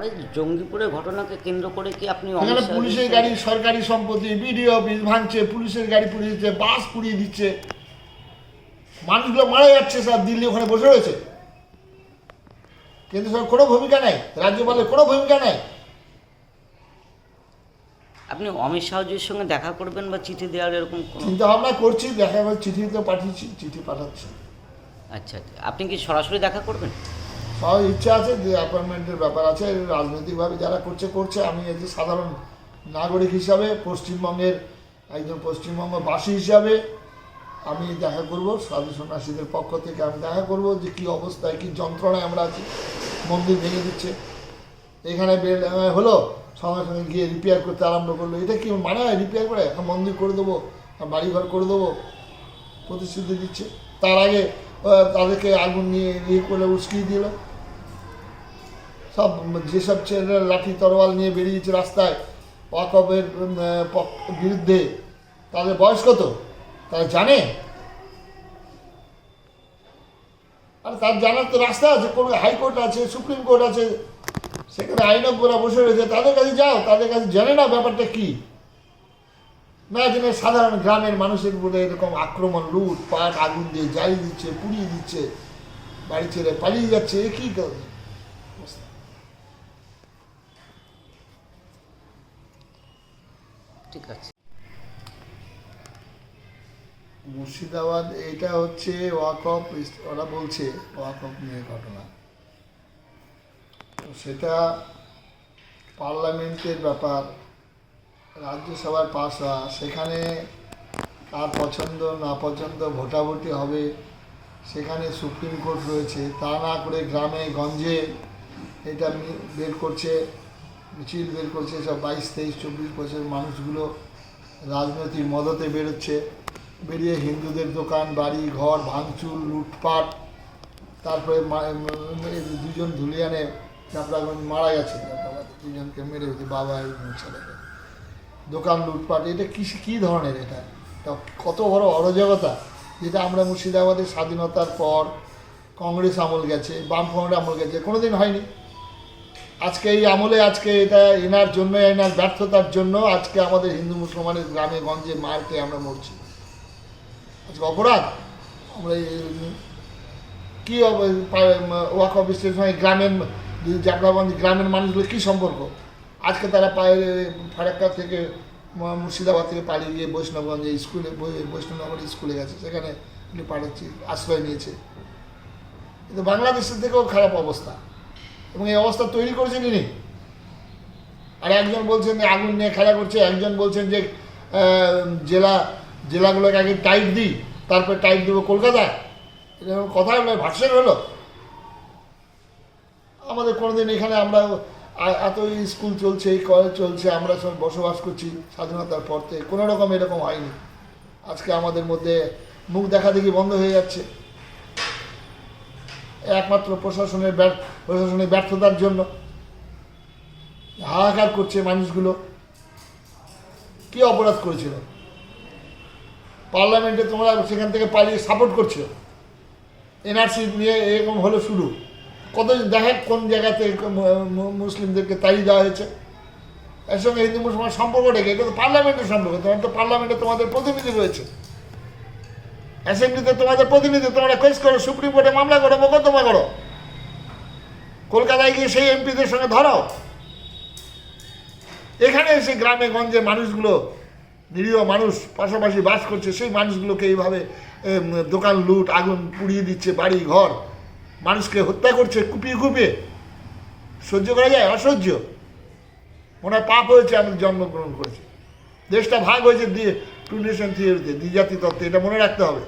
মানে জঙ্গিপুরের ঘটনাকে কেন্দ্র করে কি আপনি পুলিশের গাড়ি সরকারি সম্পত্তি বিডিও অফিস ভাঙছে পুলিশের গাড়ি পুড়িয়ে দিচ্ছে বাস পুড়িয়ে দিচ্ছে। মানুষগুলো মারা যাচ্ছে স্যার দিল্লি ওখানে বসে রয়েছে। কিন্তু স্যার কোনো ভূমিকা নেই। রাজ্যপালের কোনো ভূমিকা নেই। আপনি অমিত শাহজির সঙ্গে দেখা করবেন বা চিঠি দেওয়ার এরকম চিন্তা ভাবনা করছি দেখা চিঠি তো পাঠিয়েছি চিঠি পাঠাচ্ছি। আচ্ছা আচ্ছা। আপনি কি সরাসরি দেখা করবেন? সব ইচ্ছা আছে যে অ্যাপয়েন্টমেন্টের ব্যাপার আছে, রাজনৈতিকভাবে যারা করছে করছে। আমি এই যে সাধারণ নাগরিক হিসাবে, পশ্চিমবঙ্গের একজন পশ্চিমবঙ্গবাসী হিসাবে আমি দেখা করব, সাধু সন্ন্যাসীদের পক্ষ থেকে আমি দেখা করব যে কি অবস্থায়, কি যন্ত্রণায় আমরা আছি। মন্দির ভেঙে দিচ্ছে। এখানে হলো, সঙ্গে সঙ্গে গিয়ে রিপেয়ার করতে আরম্ভ করল। এটা কি মানে হয়? রিপেয়ার করে? এখন মন্দির করে দেবো আর বাড়িঘর করে দেবো, প্রতিশ্রুতি দিচ্ছে। তার আগে তাদেরকে আগুন নিয়ে ইয়ে করে উস্কিয়ে দিল। সব যেসব ছেলেরা লাঠি তরোয়াল নিয়ে বেরিয়েছে রাস্তায় ওয়াকবের বিরুদ্ধে, তাদের বয়স কত? তারা জানে? আর তার জানার তো রাস্তা আছে, কোনো হাইকোর্ট আছে, সুপ্রিম কোর্ট আছে, সেখানে আইনজ্ঞরা বসে রয়েছে, তাদের কাছে যাও, তাদের কাছে জানে না ব্যাপারটা কি? না জেনে সাধারণ গ্রামের মানুষের উপরে এরকম আক্রমণ লুট পাট আগুন দিয়ে জ্বালিয়ে দিচ্ছে, পুড়িয়ে দিচ্ছে, বাড়ি ছেড়ে পালিয়ে যাচ্ছে, এ কি ঠিক আছে। মুর্শিদাবাদ, এটা হচ্ছে ওয়াকফ ওরা বলছে ওয়াকফ নিয়ে ঘটনা। সেটা পার্লামেন্টের ব্যাপার, রাজ্যসভার পাস হওয়া, সেখানে তার পছন্দ, না পছন্দ, ভোটাভুটি হবে, সেখানে সুপ্রিম কোর্ট রয়েছে, তা না করে গ্রামে, গঞ্জে এটা বের করছে মিছিল বের করছে, সব বাইশ, তেইশ, চব্বিশ বছরের মানুষগুলো রাজনৈতিক মদতে বেরোচ্ছে। বেরিয়ে হিন্দুদের দোকান, বাড়ি, ঘর, ভাঙচুর, লুটপাট। তারপরে দুজন ধুলিয়ানে চাপড়াগঞ্জ মারা গেছে। দুজনকে মেরে হচ্ছে বাবা এবং ছেলেকে। দোকান, লুটপাট, এটা কি, কী ধরনের এটা? এটা কত বড় অরাজকতা, যেটা আমরা মুর্শিদাবাদের স্বাধীনতার পর কংগ্রেস আমল গেছে, বামফ্রন্ট আমল গেছে, কোনোদিন হয়নি। আজকে এই আমলে, আজকে এটা এনার জন্য, এনার ব্যর্থতার জন্য আজকে আমাদের হিন্দু মুসলমানের গ্রামে, গঞ্জে মারকে আমরা মরছি। আজকে অপরাধ? আমরা কি ওয়াক অফিসের সঙ্গে গ্রামের জাফরাগঞ্জ গ্রামের মানুষগুলো কী সম্পর্ক? আজকে তারা পায়ে ফারাক্কা থেকে মুর্শিদাবাদ থেকে পালিয়ে গিয়ে বৈষ্ণবগঞ্জে স্কুলে বৈষ্ণবনগর স্কুলে গেছে। সেখানে পাঠাচ্ছি আশ্রয় নিয়েছে। কিন্তু বাংলাদেশের থেকেও খারাপ অবস্থা। এবং এই অবস্থা তৈরি করেছেন ইনি আর একজন বলছেন যে আগুন নিয়ে খেলা করছে, একজন বলছেন যে জেলা, জেলাগুলোকে আগে টাইট দিই, তারপরে টাইট দেবো কলকাতায়। এরকম কথা হলো ভার্সন হলো। আমাদের কোনোদিন এখানে আমরা এত স্কুল চলছে, এই কলেজ চলছে, আমরা সব বসবাস করছি স্বাধীনতার পর থেকে। কোনো রকম এরকম হয়নি। আজকে আমাদের মধ্যে মুখ দেখা দেখি বন্ধ হয়ে যাচ্ছে। একমাত্র প্রশাসনের প্রশাসনের ব্যর্থতার জন্য হাহাকার করছে মানুষগুলো। কি অপরাধ করেছিল? পার্লামেন্টে তোমরা সেখান থেকে পালিয়ে সাপোর্ট করছ? এনআরসি নিয়ে এরকম হলো শুরু। কতদিন দেখেন কোন জায়গাতে মুসলিমদেরকে তাড়িয়ে দেওয়া হয়েছে। এর সঙ্গে হিন্দু মুসলমান সম্পর্ক রেখে, এটা তো পার্লামেন্টের সম্পর্ক, তোমার তো পার্লামেন্টে তোমাদের প্রতিনিধি রয়েছে। অ্যাসেম্বলিতে তোমাদের প্রতিনিধি তোমরা কেস করো, সুপ্রিম কোর্টে মামলা করো, মোকদ্দমা করো। কলকাতায় গিয়ে সেই এমপিদের সঙ্গে ধরো এখানে এসে গ্রামে গঞ্জে মানুষগুলো, নিরীহ মানুষ পাশাপাশি বাস করছে, সেই মানুষগুলোকে এইভাবে দোকান লুট, আগুন পুড়িয়ে দিচ্ছে, বাড়ি, ঘর। মানুষকে হত্যা করছে, কুপিয়ে কুপিয়ে। সহ্য করা যায়? অসহ্য। মনে পাপ হয়েছে, আমি জন্মগ্রহণ করেছি। দেশটা ভাগ হয়েছে, দিয়ে টু নেশন থিওরিতে দ্বিজাতি তত্ত্বে, এটা মনে রাখতে হবে।